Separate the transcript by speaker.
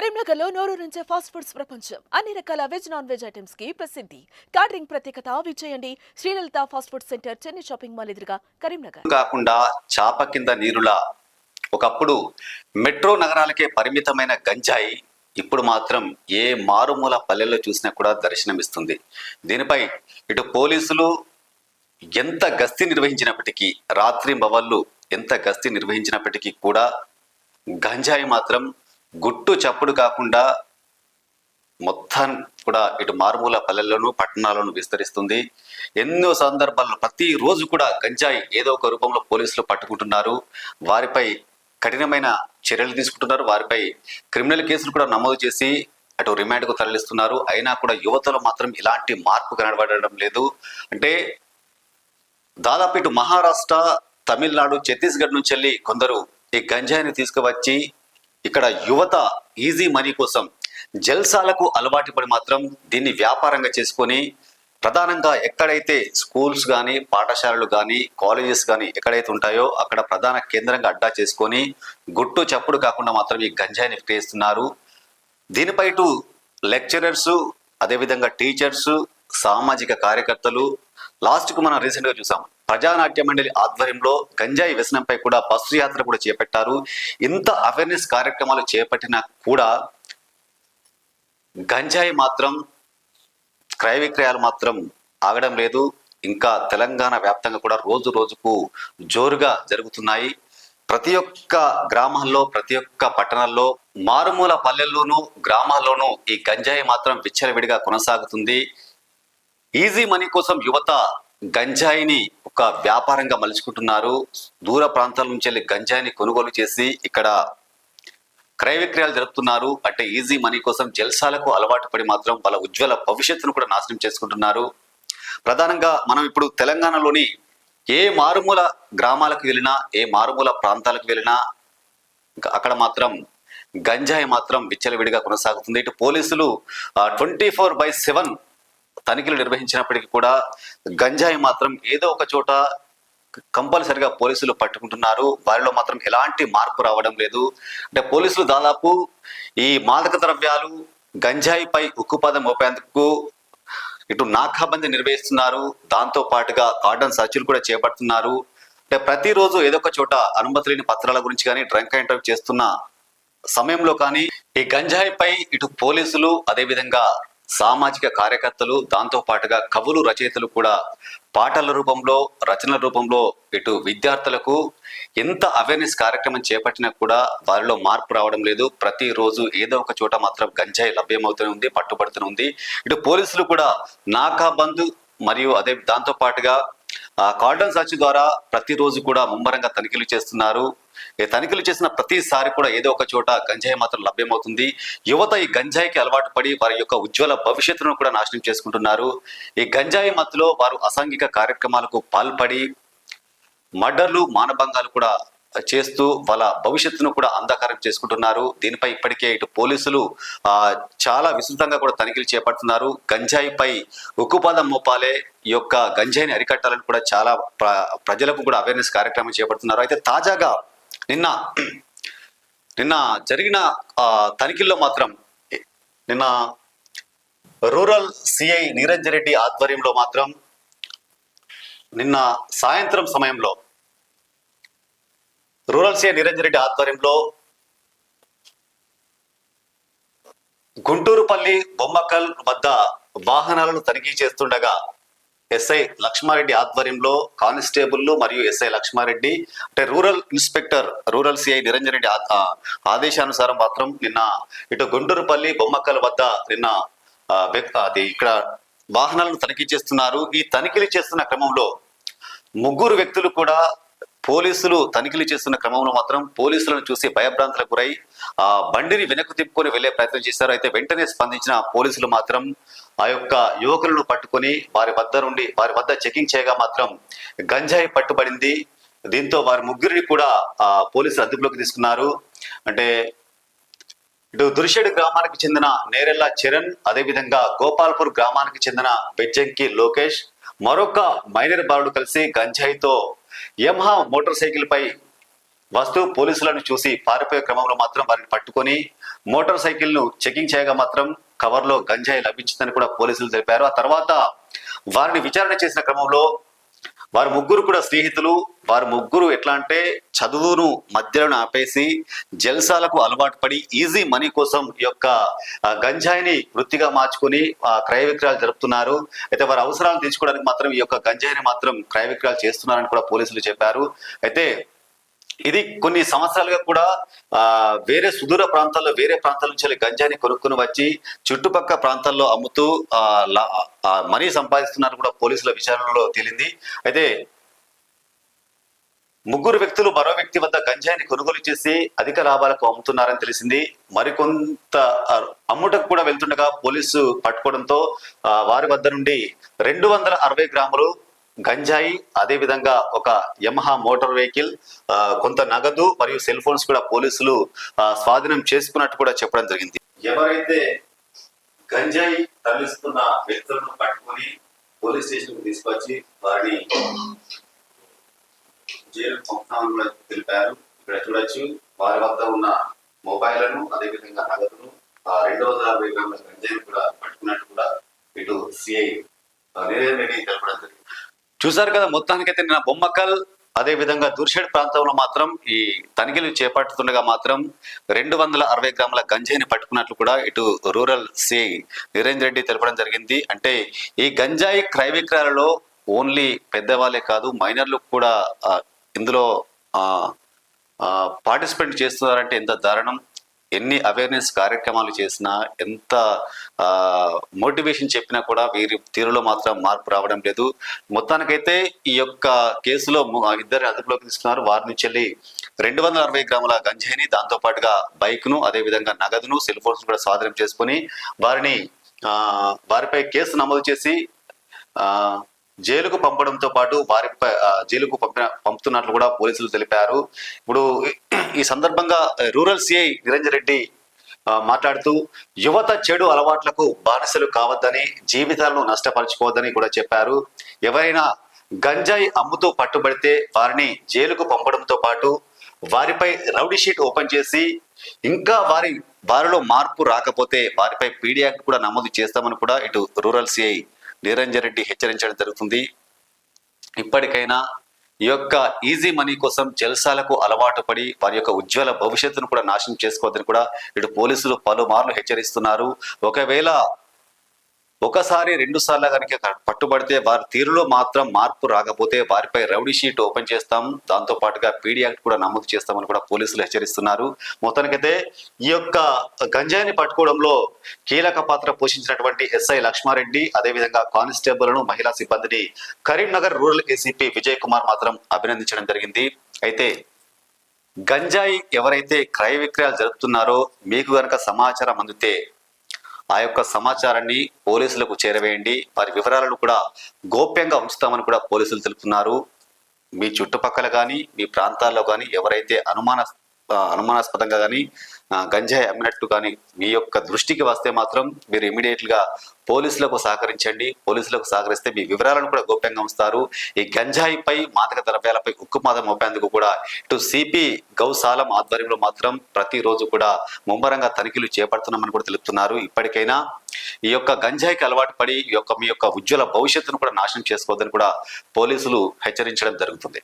Speaker 1: కరీంనగర్లో నోరు నుంచే ఫాస్ట్ ఫుడ్స్ ప్రపంచం. అన్ని రకాల వెజ్ నాన్ వెజ్ ఐటమ్స్కి ప్రసిద్ధి. క్యాటరింగ్ ప్రత్యేకత విచ్చేయండి Srilalitha fast food center Chennai shopping mall ఎదురుగా కరీంనగర్.
Speaker 2: కాకుండా చాప కింద నీరులా ఒకప్పుడు మెట్రో నగరాలకే పరిమితమైన గంజాయి ఇప్పుడు మాత్రం ఏ మారుమూల పల్లెల్లో చూసినా కూడా దర్శనమిస్తుంది. దీనిపై ఇటు పోలీసులు ఎంత గస్తీ నిర్వహించినప్పటికీ రాత్రి భవన్లు ఎంత గస్తీ నిర్వహించినప్పటికీ కూడా గంజాయి మాత్రం గుట్టు చప్పుడు కాకుండా మొత్తం కూడా ఇటు మారుమూల పల్లెల్లోనూ పట్టణాలను విస్తరిస్తుంది. ఎన్నో సందర్భాల్లో ప్రతి రోజు కూడా గంజాయి ఏదో ఒక రూపంలో పోలీసులు పట్టుకుంటున్నారు. వారిపై కఠినమైన చర్యలు తీసుకుంటున్నారు. వారిపై క్రిమినల్ కేసులు కూడా నమోదు చేసి అటు రిమాండ్కు తరలిస్తున్నారు. అయినా కూడా యువతలో మాత్రం ఇలాంటి మార్పు కనబడడం లేదు. అంటే దాదాపు ఇటు మహారాష్ట్ర తమిళనాడు ఛత్తీస్గఢ్ నుంచి వెళ్ళి కొందరు ఈ గంజాయిని తీసుకువచ్చి ఇక్కడ యువత ఈజీ మనీ కోసం జల్సాలకు అలవాటు పడి మాత్రం దీన్ని వ్యాపారంగా చేసుకొని ప్రధానంగా ఎక్కడైతే స్కూల్స్ కానీ పాఠశాలలు కానీ కాలేజెస్ కానీ ఎక్కడైతే ఉంటాయో అక్కడ ప్రధాన కేంద్రంగా అడ్డా చేసుకొని గుట్టు చప్పుడు కాకుండా మాత్రం ఈ గంజాయిని విక్రయిస్తున్నారు. దీనిపై ఇటు లెక్చరర్స్ అదేవిధంగా టీచర్స్ సామాజిక కార్యకర్తలు లాస్ట్కు మనం రీసెంట్గా చూసాం ప్రజానాట్య మండలి ఆధ్వర్యంలో గంజాయి వ్యసనంపై కూడా బస్సు యాత్ర కూడా చేపట్టారు. ఇంత అవేర్నెస్ కార్యక్రమాలు చేపట్టినా కూడా గంజాయి మాత్రం క్రయ విక్రయాలు మాత్రం ఆగడం లేదు. ఇంకా తెలంగాణ వ్యాప్తంగా కూడా రోజు రోజుకు జోరుగా జరుగుతున్నాయి. ప్రతి ఒక్క గ్రామాల్లో ప్రతి ఒక్క పట్టణాల్లో మారుమూల పల్లెల్లోనూ గ్రామాల్లోనూ ఈ గంజాయి మాత్రం విచ్చలవిడిగా కొనసాగుతుంది. ఈజీ మనీ కోసం యువత గంజాయిని ఒక వ్యాపారంగా మలుచుకుంటున్నారు. దూర ప్రాంతాల నుంచి వెళ్ళి గంజాయిని కొనుగోలు చేసి ఇక్కడ క్రయ విక్రయాలు జరుపుతున్నారు. అంటే ఈజీ మనీ కోసం జల్సాలకు అలవాటు పడి మాత్రం వాళ్ళ ఉజ్వల భవిష్యత్తును కూడా నాశనం చేసుకుంటున్నారు. ప్రధానంగా మనం ఇప్పుడు తెలంగాణలోని ఏ మారుమూల గ్రామాలకు వెళ్ళినా ఏ మారుమూల ప్రాంతాలకు వెళ్ళినా అక్కడ మాత్రం గంజాయి మాత్రం విచ్చలవిడిగా కొనసాగుతుంది. ఇటు పోలీసులు ట్వంటీ ఫోర్ బై సెవెన్ తనిఖీలు నిర్వహించినప్పటికీ కూడా గంజాయి మాత్రం ఏదో ఒక చోట కంపల్సరిగా పోలీసులు పట్టుకుంటున్నారు. వారిలో మాత్రం ఎలాంటి మార్పు రావడం లేదు. అంటే పోలీసులు దాదాపు ఈ మాదక ద్రవ్యాలు గంజాయిపై ఉక్కుపాదం మోపేందుకు ఇటు నాకాబందీ నిర్వహిస్తున్నారు. దాంతో పాటుగా కార్డన్ సర్చ్లు కూడా చేపడుతున్నారు. అంటే ప్రతిరోజు ఏదో ఒక చోట అనుమతి లేని పత్రాల గురించి కానీ డ్రంక్ ఇంటర్వ్యూ చేస్తున్న సమయంలో కానీ ఈ గంజాయిపై ఇటు పోలీసులు అదేవిధంగా సామాజిక కార్యకర్తలు దాంతో పాటుగా కవులు రచయితలు కూడా పాటల రూపంలో రచనల రూపంలో ఇటు విద్యార్థులకు ఎంత అవేర్నెస్ కార్యక్రమం చేపట్టినా కూడా వారిలో మార్పు రావడం లేదు. ప్రతిరోజు ఏదో ఒక చోట మాత్రం గంజాయి లభ్యమవుతూనే ఉంది పట్టుబడుతూనే ఉంది. ఇటు పోలీసులు కూడా నాకా బంద్ మరియు అదే దాంతో పాటుగా ఆ కార్డన్ సర్చ్ ద్వారా ప్రతిరోజు కూడా ముమ్మరంగా తనిఖీలు చేస్తున్నారు. ఈ తనిఖీలు చేసిన ప్రతిసారి కూడా ఏదో ఒక చోట గంజాయి మాత్రం లభ్యమవుతుంది. యువత ఈ గంజాయికి అలవాటు పడి వారి యొక్క ఉజ్వల భవిష్యత్తును కూడా నాశనం చేసుకుంటున్నారు. ఈ గంజాయి మత్తులో వారు అసాంఘిక కార్యక్రమాలకు పాల్పడి మర్డర్లు మానభంగాలు కూడా చేస్తూ వాళ్ళ భవిష్యత్తును కూడా అంధకారం చేసుకుంటున్నారు. దీనిపై ఇప్పటికే ఇటు పోలీసులు ఆ చాలా విస్తృతంగా కూడా తనిఖీలు చేపడుతున్నారు. గంజాయిపై ఉక్కుపాదం మోపాలే ఈ యొక్క గంజాయిని అరికట్టాలని కూడా చాలా ప్రజలకు కూడా అవేర్నెస్ కార్యక్రమం చేపడుతున్నారు. అయితే తాజాగా నిన్న నిన్న జరిగిన తనిఖీల్లో మాత్రం నిన్న రూరల్ సిఐ నీరంజన్ రెడ్డి ఆధ్వర్యంలో మాత్రం నిన్న సాయంత్రం సమయంలో రూరల్ సిఐ నిరంజన్ రెడ్డి ఆధ్వర్యంలో గుంటూరుపల్లి బొమ్మకల్ వద్ద వాహనాలను తనిఖీ చేస్తుండగా ఎస్ఐ లక్ష్మారెడ్డి ఆధ్వర్యంలో కానిస్టేబుల్ మరియు ఎస్ఐ లక్ష్మారెడ్డి అంటే rural inspector rural CI Niranjan Reddy ఆదేశానుసారం మాత్రం నిన్న ఇటు గుంటూరుపల్లి బొమ్మకల్ వద్ద నిన్న అది ఇక్కడ వాహనాలను తనిఖీ చేస్తున్నారు. ఈ తనిఖీలు చేస్తున్న క్రమంలో ముగ్గురు వ్యక్తులు కూడా పోలీసులు తనిఖీలు చేస్తున్న క్రమంలో మాత్రం పోలీసులను చూసి భయభ్రాంతులకు గురై ఆ బండిని వెనక్కు తిప్పుకొని వెళ్ళే ప్రయత్నం చేశారు. అయితే వెంటనే స్పందించిన పోలీసులు మాత్రం ఆ యొక్క యువకులను పట్టుకొని వారి వద్ద నుండి వారి వద్ద చెకింగ్ చేయగా మాత్రం గంజాయి పట్టుబడింది. దీంతో వారి ముగ్గురిని కూడా ఆ పోలీసులు అదుపులోకి తీసుకున్నారు. అంటే ఇటు దుర్షేడు గ్రామానికి చెందిన నేరెల్ల చరణ్ అదేవిధంగా గోపాల్పూర్ గ్రామానికి చెందిన బెజ్జంకి లోకేష్ మరొక మైనర్ బాలుడు కలిసి గంజాయితో యమహా మోటార్ సైకిల్ పై వస్తూ పోలీసులను చూసి పారిపోయే క్రమంలో మాత్రం వారిని పట్టుకొని మోటార్ సైకిల్ను చెకింగ్ చేయగా మాత్రం కవర్లో గంజాయి లభించిందని కూడా పోలీసులు తెలిపారు. ఆ తర్వాత వారిని విచారణ చేసిన క్రమంలో వారు ముగ్గురు కూడా స్నేహితులు. వారు ముగ్గురు ఎట్లా అంటే చదువును మధ్యలో ఆపేసి జల్సాలకు అలవాటు పడి ఈజీ మనీ కోసం ఈ యొక్క గంజాయిని వృత్తిగా మార్చుకొని క్రయ విక్రయాలు జరుపుతున్నారు. అయితే వారి అవసరాలు తీర్చుకోవడానికి మాత్రం ఈ యొక్క గంజాయిని మాత్రం క్రయ విక్రయాలు చేస్తున్నారని కూడా పోలీసులు చెప్పారు. అయితే ఇది కొన్ని సంవత్సరాలుగా కూడా వేరే సుదూర ప్రాంతాల్లో వేరే ప్రాంతాల నుంచి గంజాని కొనుక్కుని వచ్చి చుట్టుపక్కల ప్రాంతాల్లో అమ్ముతూ మనీ సంపాదిస్తున్నారు కూడా పోలీసుల విచారణలో తేలింది. అయితే ముగ్గురు వ్యక్తులు మరో వ్యక్తి వద్ద గంజాయిని కొనుగోలు చేసి అధిక లాభాలకు అమ్ముతున్నారని తెలిసింది. మరికొంత అమ్ముటకు కూడా వెళ్తుండగా పోలీసు పట్టుకోవడంతో వారి వద్ద నుండి రెండు వందల అరవై గ్రాములు గంజాయి అదే విధంగా ఒక యమహా మోటార్ వెహికల్ కొంత నగదు మరియు సెల్ ఫోన్స్ కూడా పోలీసులు స్వాధీనం చేసుకున్నట్టు కూడా చెప్పడం జరిగింది. ఎవరైతే గంజాయి తరలిస్తున్న వ్యక్తులను పట్టుకొని పోలీస్ స్టేషన్ తీసుకొచ్చి వారిని జైలు పంపుతామని కూడా తెలిపారు. ఇక్కడ చూడొచ్చు వారి వద్ద ఉన్న మొబైల్లను అదేవిధంగా నగదును రెండు వందల అరవై గ్రాముల గంజాయిని కూడా పట్టుకున్నట్టు కూడా ఇటు సిఐ నిరేంద్ర రెడ్డి తెలపడం జరిగింది. చూసారు కదా మొత్తానికైతే నిన్న బొమ్మకల్ అదే విధంగా దుర్షేడ్ ప్రాంతంలో మాత్రం ఈ తనిఖీలు చేపడుతుండగా మాత్రం రెండు వందల అరవై గ్రాముల గంజాయిని పట్టుకున్నట్లు కూడా ఇటు రూరల్ సిఐ నిరేంద్ర రెడ్డి తెలపడం జరిగింది. అంటే ఈ గంజాయి క్రయ విక్రయాలలో ఓన్లీ పెద్దవాళ్ళే కాదు మైనర్లు కూడా ఇందులో పార్టిసిపేట్ చేస్తున్నారంటే ఎంత దారుణం. ఎన్ని అవేర్నెస్ కార్యక్రమాలు చేసినా ఎంత మోటివేషన్ చెప్పినా కూడా వీరి తీరులో మాత్రం మార్పు రావడం లేదు. మొత్తానికైతే ఈ యొక్క కేసులో ఇద్దరు అదుపులోకి తీసుకున్నారు. వారి నుంచి వెళ్ళి రెండు వందల అరవై గ్రాముల గంజాయిని దాంతో పాటుగా అదేవిధంగా అదే విధంగా నగదును సెల్ ఫోన్స్ కూడా స్వాధీనం చేసుకొని వారిని వారిపై కేసు నమోదు చేసి జైలుకు పంపడంతో పాటు వారిపై జైలుకు పంపిన పంపుతున్నట్లు కూడా పోలీసులు తెలిపారు. ఇప్పుడు ఈ సందర్భంగా రూరల్ సిఐ నిరంజన్ రెడ్డి మాట్లాడుతూ యువత చెడు అలవాట్లకు బానిసలు కావద్దని జీవితాలను నష్టపరచుకోవద్దని కూడా చెప్పారు. ఎవరైనా గంజాయి అమ్ముతూ పట్టుబడితే వారిని జైలుకు పంపడంతో పాటు వారిపై రౌడీ షీట్ ఓపెన్ చేసి ఇంకా వారి వారిలో మార్పు రాకపోతే వారిపై పీడీ యాక్ట్ కూడా నమోదు చేస్తామని కూడా ఇటు రూరల్ సిఐ నిరంజన్ రెడ్డి హెచ్చరించడం జరుగుతుంది. ఇప్పటికైనా ఈ యొక్క ఈజీ మనీ కోసం జల్సాలకు అలవాటు పడి వారి యొక్క ఉజ్వల భవిష్యత్తును కూడా నాశనం చేసుకోవద్దని కూడా ఇటు పోలీసులు పలుమార్లు హెచ్చరిస్తున్నారు. ఒకవేళ ఒకసారి రెండు సార్లు కనుక పట్టుబడితే వారి తీరులో మాత్రం మార్పు రాకపోతే వారిపై రౌడీ షీట్ ఓపెన్ చేస్తాం. దాంతో పాటుగా పీడీ యాక్ట్ కూడా నమోదు చేస్తామని కూడా పోలీసులు హెచ్చరిస్తున్నారు. మొత్తానికైతే ఈ యొక్క గంజాయిని పట్టుకోవడంలో కీలక పాత్ర పోషించినటువంటి ఎస్ఐ లక్ష్మారెడ్డి అదేవిధంగా కానిస్టేబుల్ను మహిళా సిబ్బందిని కరీంనగర్ రూరల్ ఏసీపీ విజయ్ కుమార్ మాత్రం అభినందించడం జరిగింది. అయితే గంజాయి ఎవరైతే క్రయ విక్రయాలు జరుపుతున్నారో మీకు గనక సమాచారం అందితే ఆ యొక్క సమాచారాన్ని పోలీసులకు చేరవేయండి. వారి వివరాలను కూడా గోప్యంగా ఉంచుతామని కూడా పోలీసులు తెలుపుతున్నారు. మీ చుట్టుపక్కల కానీ మీ ప్రాంతాల్లో కానీ ఎవరైతే అనుమాన అనుమానాస్పదంగా కానీ గంజాయి అమ్మినట్టు కానీ మీ యొక్క దృష్టికి వస్తే మాత్రం మీరు ఇమీడియట్గా పోలీసులకు సహకరించండి. పోలీసులకు సహకరిస్తే మీ వివరాలను కూడా గోప్యంగా ఉంచుతారు. ఈ గంజాయిపై మాదక ద్రవ్యాలపై ఉక్కుమాదం మోపేందుకు కూడా ఇటు సిపి గౌశాలం ఆధ్వర్యంలో మాత్రం ప్రతిరోజు కూడా ముమ్మరంగా తనిఖీలు చేపడుతున్నామని కూడా తెలుపుతున్నారు. ఇప్పటికైనా ఈ యొక్క గంజాయికి అలవాటు పడి ఈ యొక్క మీ యొక్క ఉజ్వల భవిష్యత్తును కూడా నాశనం చేసుకోవద్దని కూడా పోలీసులు హెచ్చరించడం జరుగుతుంది.